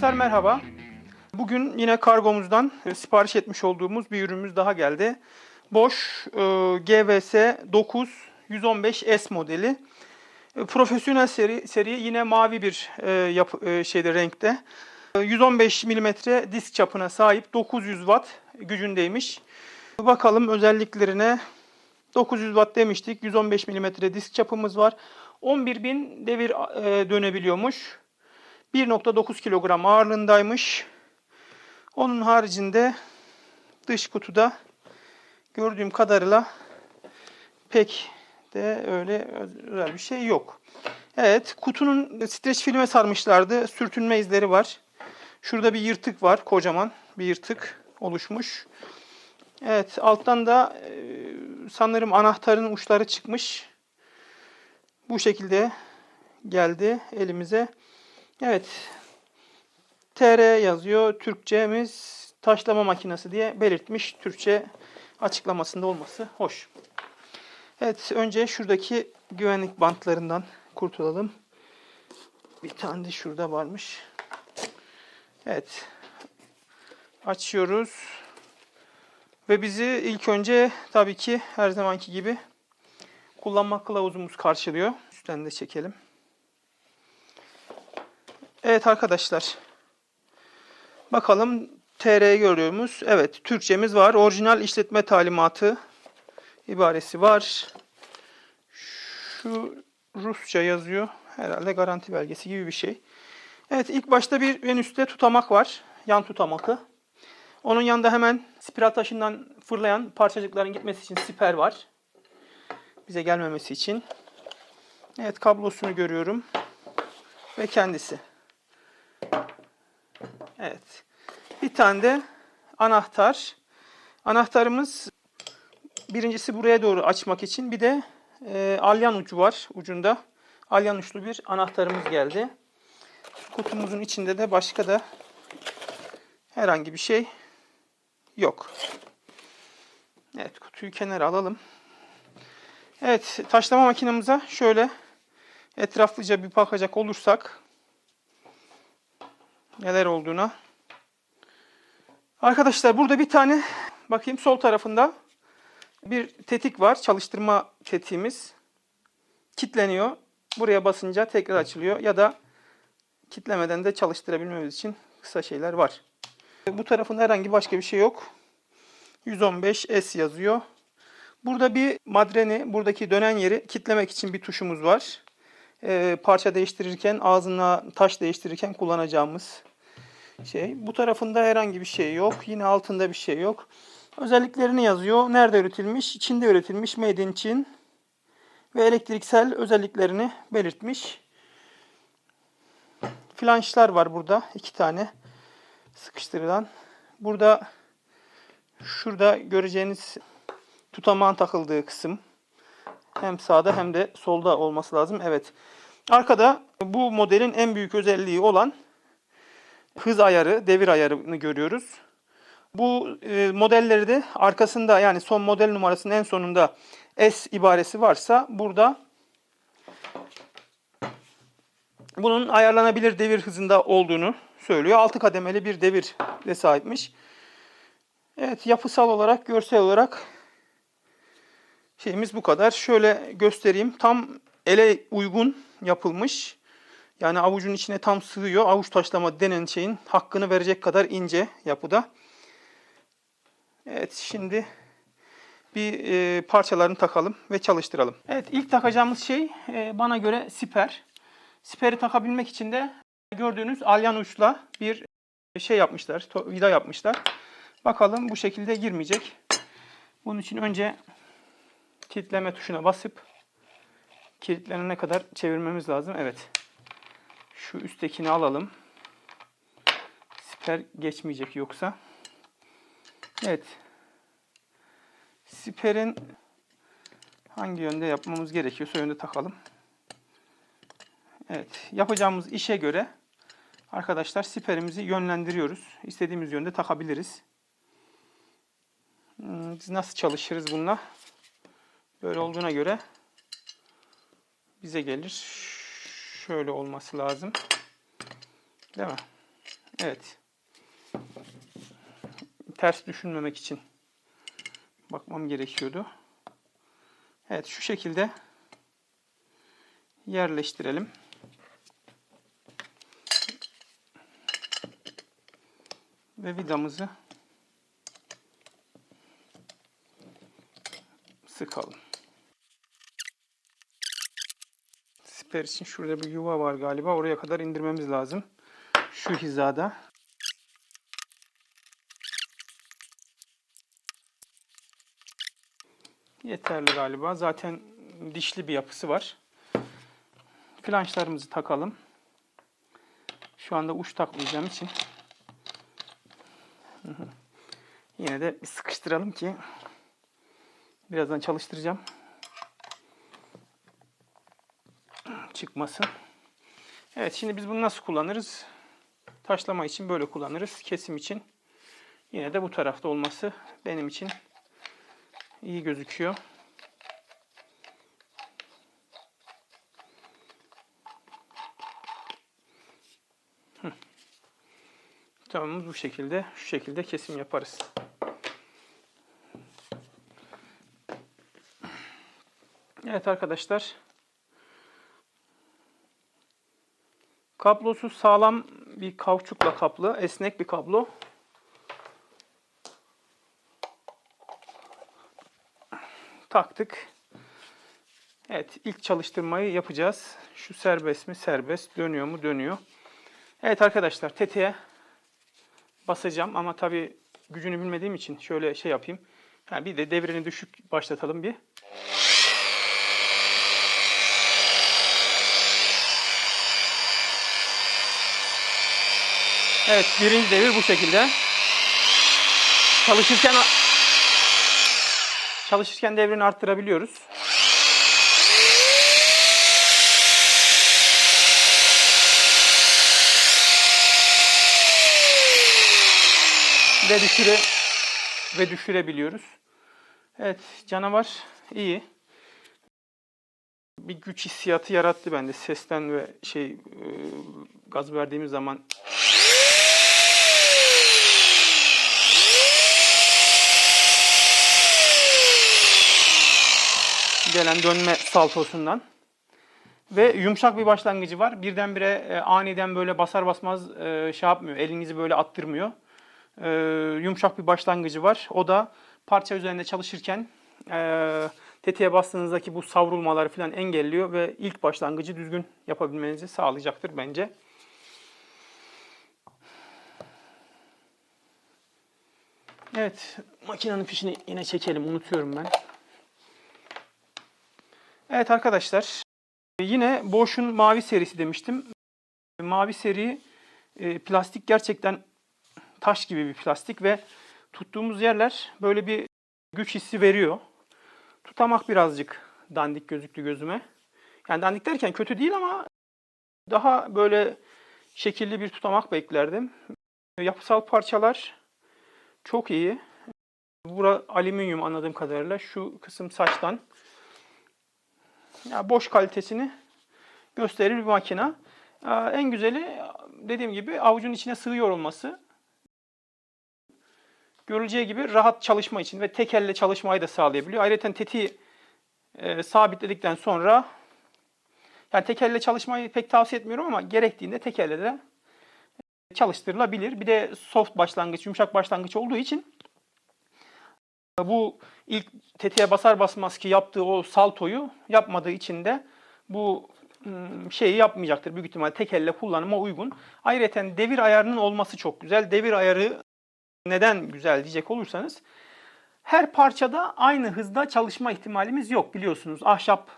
Arkadaşlar merhaba. Bugün yine kargomuzdan e, sipariş etmiş olduğumuz bir ürünümüz daha geldi. Bosch GVS 9 115S modeli. E, Profesyonel seri, seri yine mavi bir e, yapı, e, şeyde renkte. E, 115 mm disk çapına sahip 900 Watt gücündeymiş. Bakalım özelliklerine. 900 Watt demiştik. 115 mm disk çapımız var. 11.000 devir dönebiliyormuş. 1.9 kilogram ağırlığındaymış. Onun haricinde dış kutuda gördüğüm kadarıyla pek de öyle özel bir şey yok. Evet, kutunun streç filme sarmışlardı. Sürtünme izleri var. Şurada bir yırtık var, kocaman bir yırtık oluşmuş. Evet, alttan da e, sanırım anahtarın uçları çıkmış. Bu şekilde geldi elimize. Evet. TR yazıyor. Türkçemiz taşlama makinesi diye belirtmiş. Türkçe açıklamasında olması hoş. Evet. Önce şuradaki güvenlik bantlarından kurtulalım. Bir tane de şurada varmış. Evet. Açıyoruz. Ve bizi ilk önce tabii ki her zamanki gibi kullanma kılavuzumuz karşılıyor. Üstten de çekelim. Evet arkadaşlar. Bakalım TR görüyoruz. Evet Türkçemiz var. Orijinal işletme talimatı ibaresi var. Şu Rusça yazıyor. Herhalde garanti belgesi gibi bir şey. Evet ilk başta bir en üstte tutamak var. Yan tutamakı. Onun yanında hemen spiral taşından fırlayan parçacıkların gitmesi için siper var. Bize gelmemesi için. Evet kablosunu görüyorum. Ve kendisi. Evet. Bir tane de anahtar. Anahtarımız birincisi buraya doğru açmak için. Bir de e, alyan ucu var ucunda. Alyan uçlu bir anahtarımız geldi. Kutumuzun içinde de başka da herhangi bir şey yok. Evet kutuyu kenara alalım. Evet taşlama makinemize şöyle etraflıca bir bakacak olursak neler olduğuna. Arkadaşlar burada bir tane bakayım sol tarafında bir tetik var. Çalıştırma tetiğimiz. Kitleniyor. Buraya basınca tekrar açılıyor ya da kitlemeden de çalıştırabilmemiz için kısa şeyler var. Bu tarafında herhangi başka bir şey yok. 115S yazıyor. Burada bir madreni, buradaki dönen yeri kitlemek için bir tuşumuz var. Ee, parça değiştirirken, ağzına taş değiştirirken kullanacağımız şey. Bu tarafında herhangi bir şey yok. Yine altında bir şey yok. Özelliklerini yazıyor. Nerede üretilmiş? Çin'de üretilmiş. Made in Çin. Ve elektriksel özelliklerini belirtmiş. Flanşlar var burada. iki tane sıkıştırılan. Burada şurada göreceğiniz tutamağın takıldığı kısım. Hem sağda hem de solda olması lazım. Evet. Arkada bu modelin en büyük özelliği olan hız ayarı, devir ayarını görüyoruz. Bu e, modelleri de arkasında yani son model numarasının en sonunda S ibaresi varsa burada bunun ayarlanabilir devir hızında olduğunu söylüyor. 6 kademeli bir devir de sahipmiş. Evet yapısal olarak, görsel olarak şeyimiz bu kadar. Şöyle göstereyim. Tam ele uygun yapılmış. Yani avucun içine tam sığıyor. Avuç taşlama denen şeyin hakkını verecek kadar ince yapıda. Evet şimdi bir e, parçalarını takalım ve çalıştıralım. Evet ilk takacağımız şey e, bana göre siper. Siperi takabilmek için de gördüğünüz alyan uçla bir şey yapmışlar. Vida yapmışlar. Bakalım bu şekilde girmeyecek. Bunun için önce kilitleme tuşuna basıp kilitlenene kadar çevirmemiz lazım. Evet. Şu üsttekini alalım. Siper geçmeyecek yoksa. Evet. Siperin hangi yönde yapmamız gerekiyorsa yönde takalım. Evet. Yapacağımız işe göre arkadaşlar siperimizi yönlendiriyoruz. İstediğimiz yönde takabiliriz. Hmm, Biz nasıl çalışırız bununla? Böyle olduğuna göre bize gelir. Şöyle olması lazım. Değil mi? Evet. Ters düşünmemek için bakmam gerekiyordu. Evet şu şekilde yerleştirelim. Ve vidamızı sıkalım. Siper için şurada bir yuva var galiba. Oraya kadar indirmemiz lazım. Şu hizada. Yeterli galiba. Zaten dişli bir yapısı var. Flanşlarımızı takalım. Şu anda uç takmayacağım için. Yine de bir sıkıştıralım ki birazdan çalıştıracağım. Çıkmasın. Evet şimdi biz bunu nasıl kullanırız? Taşlama için böyle kullanırız. Kesim için yine de bu tarafta olması benim için iyi gözüküyor. Hı. Tamamımız bu şekilde. Şu şekilde kesim yaparız. Evet arkadaşlar. Kablosu sağlam bir kauçukla kaplı, esnek bir kablo. Taktık. Evet, ilk çalıştırmayı yapacağız. Şu serbest mi? Serbest. Dönüyor mu? Dönüyor. Evet arkadaşlar, tetiğe basacağım ama tabii gücünü bilmediğim için şöyle şey yapayım. Ha, bir de devrini düşük başlatalım bir. Evet, birinci devir bu şekilde. Çalışırken çalışırken devrini arttırabiliyoruz. Ve düşüre ve düşürebiliyoruz. Evet, canavar iyi. Bir güç hissiyatı yarattı bende sesten ve şey e, gaz verdiğimiz zaman gelen dönme saltosundan. Ve yumuşak bir başlangıcı var. Birdenbire e, aniden böyle basar basmaz e, şey yapmıyor. Elinizi böyle attırmıyor. E, yumuşak bir başlangıcı var. O da parça üzerinde çalışırken e, tetiğe bastığınızdaki bu savrulmaları falan engelliyor ve ilk başlangıcı düzgün yapabilmenizi sağlayacaktır bence. Evet, makinenin fişini yine çekelim. Unutuyorum ben. Evet arkadaşlar, yine Bosch'un mavi serisi demiştim. Mavi seri e, plastik gerçekten taş gibi bir plastik ve tuttuğumuz yerler böyle bir güç hissi veriyor. Tutamak birazcık dandik gözüktü gözüme. Yani dandik derken kötü değil ama daha böyle şekilli bir tutamak beklerdim. Yapısal parçalar çok iyi. Bura alüminyum anladığım kadarıyla. Şu kısım saçtan. Ya boş kalitesini gösterir bir makina. En güzeli dediğim gibi avucun içine sığıyor olması. Görüleceği gibi rahat çalışma için ve tek elle çalışmayı da sağlayabiliyor. Ayrıca tetiği e, sabitledikten sonra yani tek elle çalışmayı pek tavsiye etmiyorum ama gerektiğinde tek elle de çalıştırılabilir. Bir de soft başlangıç, yumuşak başlangıç olduğu için bu ilk tetiğe basar basmaz ki yaptığı o saltoyu yapmadığı için de bu şeyi yapmayacaktır. Büyük ihtimalle tek elle kullanıma uygun. Ayrıca devir ayarının olması çok güzel. Devir ayarı neden güzel diyecek olursanız her parçada aynı hızda çalışma ihtimalimiz yok biliyorsunuz. Ahşap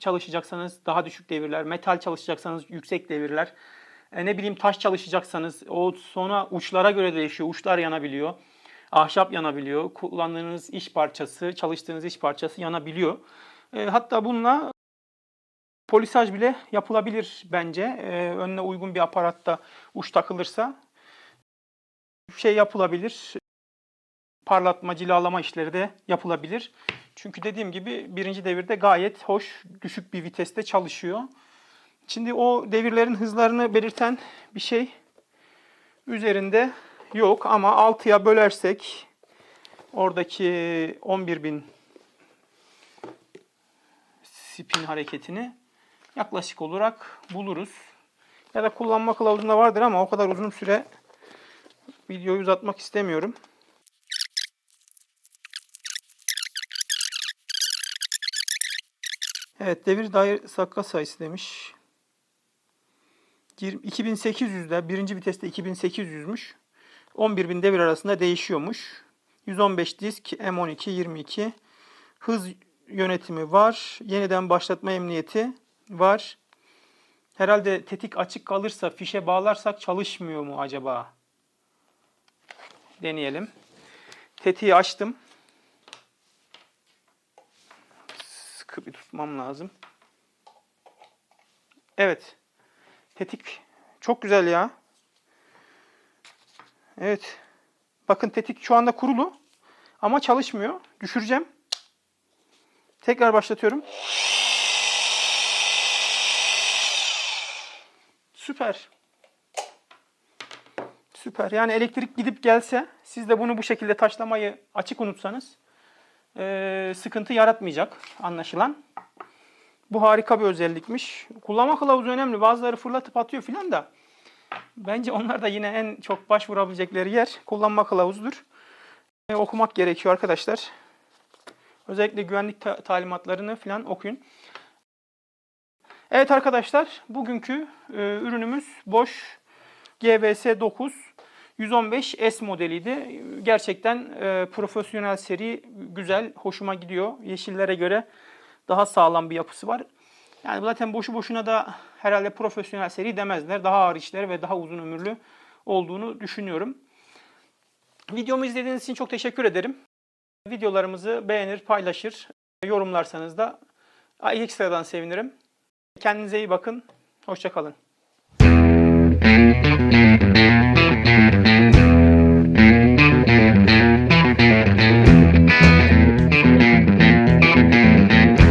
çalışacaksanız daha düşük devirler, metal çalışacaksanız yüksek devirler. E ne bileyim taş çalışacaksanız o sonra uçlara göre değişiyor. Uçlar yanabiliyor. Ahşap yanabiliyor. Kullandığınız iş parçası, çalıştığınız iş parçası yanabiliyor. E, hatta bununla polisaj bile yapılabilir bence. E, önüne uygun bir aparatta uç takılırsa şey yapılabilir. Parlatma, cilalama işleri de yapılabilir. Çünkü dediğim gibi birinci devirde gayet hoş, düşük bir viteste çalışıyor. Şimdi o devirlerin hızlarını belirten bir şey üzerinde yok ama 6'ya bölersek oradaki 11.000 spin hareketini yaklaşık olarak buluruz. Ya da kullanma kılavuzunda vardır ama o kadar uzun süre videoyu uzatmak istemiyorum. Evet devir dair dakika sayısı demiş. 2800'de birinci viteste 2800'müş. 11.000 devir arasında değişiyormuş. 115 disk M12 22 hız yönetimi var. Yeniden başlatma emniyeti var. Herhalde tetik açık kalırsa fişe bağlarsak çalışmıyor mu acaba? Deneyelim. Tetiği açtım. Sıkı bir tutmam lazım. Evet. Tetik çok güzel ya. Evet. Bakın tetik şu anda kurulu. Ama çalışmıyor. Düşüreceğim. Tekrar başlatıyorum. Süper. Süper. Yani elektrik gidip gelse siz de bunu bu şekilde taşlamayı açık unutsanız eee, sıkıntı yaratmayacak anlaşılan. Bu harika bir özellikmiş. Kullanma kılavuzu önemli. Bazıları fırlatıp atıyor filan da. Bence onlar da yine en çok başvurabilecekleri yer kullanma kılavuzudur. E, okumak gerekiyor arkadaşlar. Özellikle güvenlik ta- talimatlarını filan okuyun. Evet arkadaşlar, bugünkü e, ürünümüz Bosch GVS 9 115S modeliydi. Gerçekten e, profesyonel seri, güzel, hoşuma gidiyor. Yeşillere göre daha sağlam bir yapısı var. Yani zaten boşu boşuna da herhalde profesyonel seri demezler. Daha ağır işler ve daha uzun ömürlü olduğunu düşünüyorum. Videomu izlediğiniz için çok teşekkür ederim. Videolarımızı beğenir, paylaşır, yorumlarsanız da ekstradan sevinirim. Kendinize iyi bakın. Hoşçakalın.